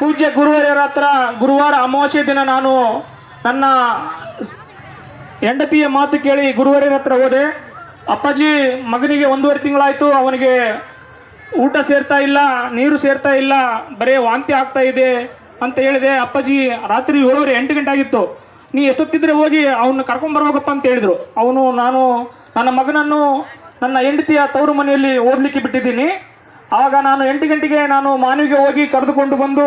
ಪೂಜ್ಯ ಗುರುವರ್ಯರ ಹತ್ರ ಗುರುವಾರ ಅಮಾವಾಸ್ಯೆ ದಿನ ನಾನು ನನ್ನ ಹೆಂಡತಿಯ ಮಾತು ಕೇಳಿ ಗುರುವರ್ಯರ ಹತ್ರ ಹೋದೆ. ಅಪ್ಪಾಜಿ, ಮಗನಿಗೆ ಒಂದೂವರೆ ತಿಂಗಳಾಯಿತು, ಅವನಿಗೆ ಊಟ ಸೇರ್ತಾ ಇಲ್ಲ, ನೀರು ಸೇರ್ತಾ ಇಲ್ಲ, ಬರೀ ವಾಂತಿ ಆಗ್ತಾ ಇದೆ ಅಂತ ಹೇಳಿದೆ. ಅಪ್ಪಾಜಿ, ರಾತ್ರಿ ಏಳುವರೆ ಎಂಟು ಗಂಟೆ ಆಗಿತ್ತು. ನೀ ಎಷ್ಟೊತ್ತಿದ್ರೆ ಹೋಗಿ ಅವನ್ನ ಕರ್ಕೊಂಬರ್ಬೇಕಪ್ಪ ಅಂತ ಹೇಳಿದರು. ಅವನು, ನಾನು ನನ್ನ ಮಗನನ್ನು ನನ್ನ ಹೆಂಡತಿಯ ತವರು ಮನೆಯಲ್ಲಿ ಓದಲಿಕ್ಕೆ ಬಿಟ್ಟಿದ್ದೀನಿ. ಆಗ ನಾನು ಎಂಟು ಗಂಟೆಗೆ ನಾನು ಮಾನವಿಗೆ ಹೋಗಿ ಕರೆದುಕೊಂಡು ಬಂದು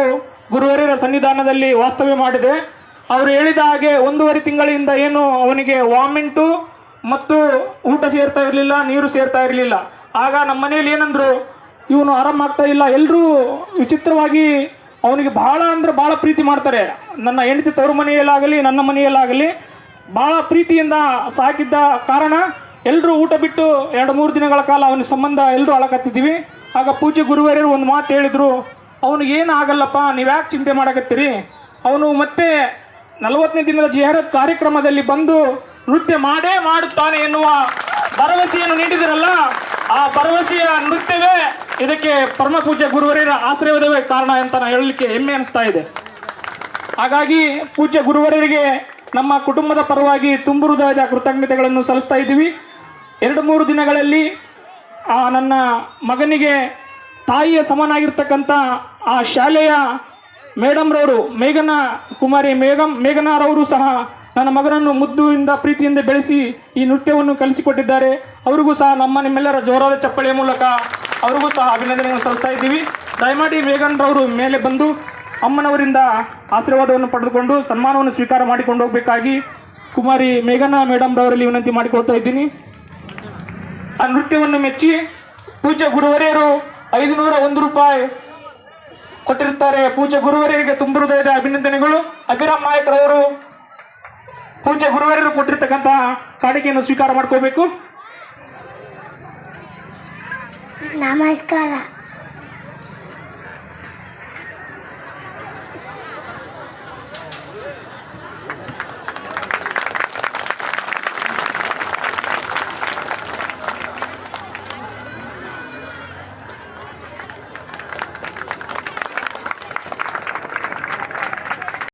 ಗುರುವರಿಯರ ಸನ್ನಿಧಾನದಲ್ಲಿ ವಾಸ್ತವ್ಯ ಮಾಡಿದೆ. ಅವರು ಹೇಳಿದ ಹಾಗೆ ಒಂದೂವರೆ ತಿಂಗಳಿಂದ ಏನು ಅವನಿಗೆ ವಾಮಿಂಟು ಮತ್ತು ಊಟ ಸೇರ್ತಾ ಇರಲಿಲ್ಲ, ನೀರು ಸೇರ್ತಾ ಇರಲಿಲ್ಲ. ಆಗ ನಮ್ಮ ಮನೆಯಲ್ಲಿ ಏನಂದರು, ಇವನು ಆರಾಮಾಗ್ತಾ ಇಲ್ಲ. ಎಲ್ಲರೂ ವಿಚಿತ್ರವಾಗಿ ಅವನಿಗೆ ಭಾಳ ಅಂದರೆ ಭಾಳ ಪ್ರೀತಿ ಮಾಡ್ತಾರೆ. ನನ್ನ ಹೆಂಡತಿ ತವರು ಮನೆಯಲ್ಲಾಗಲಿ, ನನ್ನ ಮನೆಯಲ್ಲಾಗಲಿ ಭಾಳ ಪ್ರೀತಿಯಿಂದ ಸಾಕಿದ್ದ ಕಾರಣ ಎಲ್ಲರೂ ಊಟ ಬಿಟ್ಟು ಎರಡು ಮೂರು ದಿನಗಳ ಕಾಲ ಅವನ ಸಂಬಂಧ ಎಲ್ಲರೂ ಅಳಕತ್ತಿದ್ದೀವಿ ಆಗ ಪೂಜ್ಯ ಗುರುವರ್ಯರು ಒಂದು ಮಾತು ಹೇಳಿದರು ಅವನಿಗೇನು ಆಗಲ್ಲಪ್ಪ ನೀವು ಯಾಕೆ ಚಿಂತೆ ಮಾಡಕತ್ತೀರಿ? ಅವನು ಮತ್ತೆ ನಲವತ್ತನೇ ದಿನದ ಜೆಹರತ್ ಕಾರ್ಯಕ್ರಮದಲ್ಲಿ ಬಂದು ನೃತ್ಯ ಮಾಡೇ ಮಾಡುತ್ತಾನೆ ಎನ್ನುವ ಭರವಸೆಯನ್ನು ನೀಡಿದಿರಲ್ಲ, ಆ ಭರವಸೆಯ ನೃತ್ಯವೇ ಇದಕ್ಕೆ ಪರಮ ಪೂಜ್ಯ ಗುರುವರ್ಯರ ಆಶ್ರಯವೇ ಕಾರಣ ಅಂತ ನಾನು ಹೇಳಲಿಕ್ಕೆ ಹೆಮ್ಮೆ ಅನಿಸ್ತಾ ಇದೆ. ಹಾಗಾಗಿ ಪೂಜ್ಯ ಗುರುವರರಿಗೆ ನಮ್ಮ ಕುಟುಂಬದ ಪರವಾಗಿ ತುಂಬು ಹೃದಯದ ಕೃತಜ್ಞತೆಗಳನ್ನು ಸಲ್ಲಿಸ್ತಾ ಇದ್ದೀವಿ. ಎರಡು ಮೂರು ದಿನಗಳಲ್ಲಿ ಆ ನನ್ನ ಮಗನಿಗೆ ತಾಯಿಯ ಸಮನಾಗಿರ್ತಕ್ಕಂಥ ಆ ಶಾಲೆಯ ಮೇಡಮ್ರವರು ಮೇಘನ ಕುಮಾರಿ, ಮೇಘಂ ಮೇಘನಾರವರು ಸಹ ನನ್ನ ಮಗನನ್ನು ಮುದ್ದುವಿಂದ, ಪ್ರೀತಿಯಿಂದ ಬೆಳೆಸಿ ಈ ನೃತ್ಯವನ್ನು ಕಲಿಸಿಕೊಟ್ಟಿದ್ದಾರೆ. ಅವರಿಗೂ ಸಹ ನಮ್ಮ ನಿಮ್ಮೆಲ್ಲರ ಜೋರಾದ ಚಪ್ಪಳಿಯ ಮೂಲಕ ಅವರಿಗೂ ಸಹ ಅಭಿನಂದನೆಯನ್ನು ಸಲ್ಲಿಸ್ತಾ ಇದ್ದೀವಿ. ದಯಮಾಡಿ ಮೇಘನ್ರವರು ಮೇಲೆ ಬಂದು ಅಮ್ಮನವರಿಂದ ಆಶೀರ್ವಾದವನ್ನು ಪಡೆದುಕೊಂಡು ಸನ್ಮಾನವನ್ನು ಸ್ವೀಕಾರ ಮಾಡಿಕೊಂಡು ಹೋಗಬೇಕಾಗಿ ಕುಮಾರಿ, ಮೇಘನಾ ಮೇಡಮ್ರವರಲ್ಲಿ ವಿನಂತಿ ಮಾಡಿಕೊಳ್ತಾ ಇದ್ದೀನಿ. ಆ ನೃತ್ಯವನ್ನು ಮೆಚ್ಚಿ ಪೂಜ್ಯ ಗುರುವರಿಯರು ಐದುನೂರ ಒಂದು ರೂಪಾಯಿ ಕೊಟ್ಟಿರುತ್ತಾರೆ. ಪೂಜ್ಯ ಗುರುವರಿಯರಿಗೆ ತುಂಬ ಹೃದಯದ ಅಭಿನಂದನೆಗಳು. ಅಭಿರಾಮ್ ನಾಯಕರವರು ಪೂಜ್ಯ ಗುರುವರಿಯರು ಕೊಟ್ಟಿರ್ತಕ್ಕಂತಹ ಕಾಣಿಕೆಯನ್ನು ಸ್ವೀಕಾರ ಮಾಡ್ಕೋಬೇಕು. ನಮಸ್ಕಾರ.